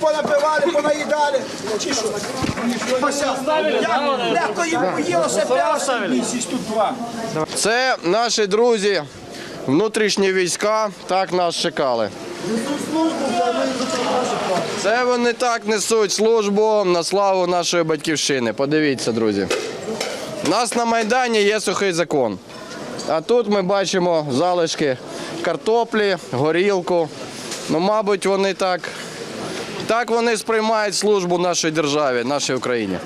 Понапивали, понаїдали. Чи що? Легко їм поїло, ще п'ялося місяць тут два. Це наші друзі, внутрішні війська, так нас чекали. Це вони так несуть службу на славу нашої батьківщини. Подивіться, друзі. У нас на Майдані є сухий закон. А тут ми бачимо залишки картоплі, горілку. Ну, мабуть, вони так, так вони сприймають службу нашій державі, нашій Україні.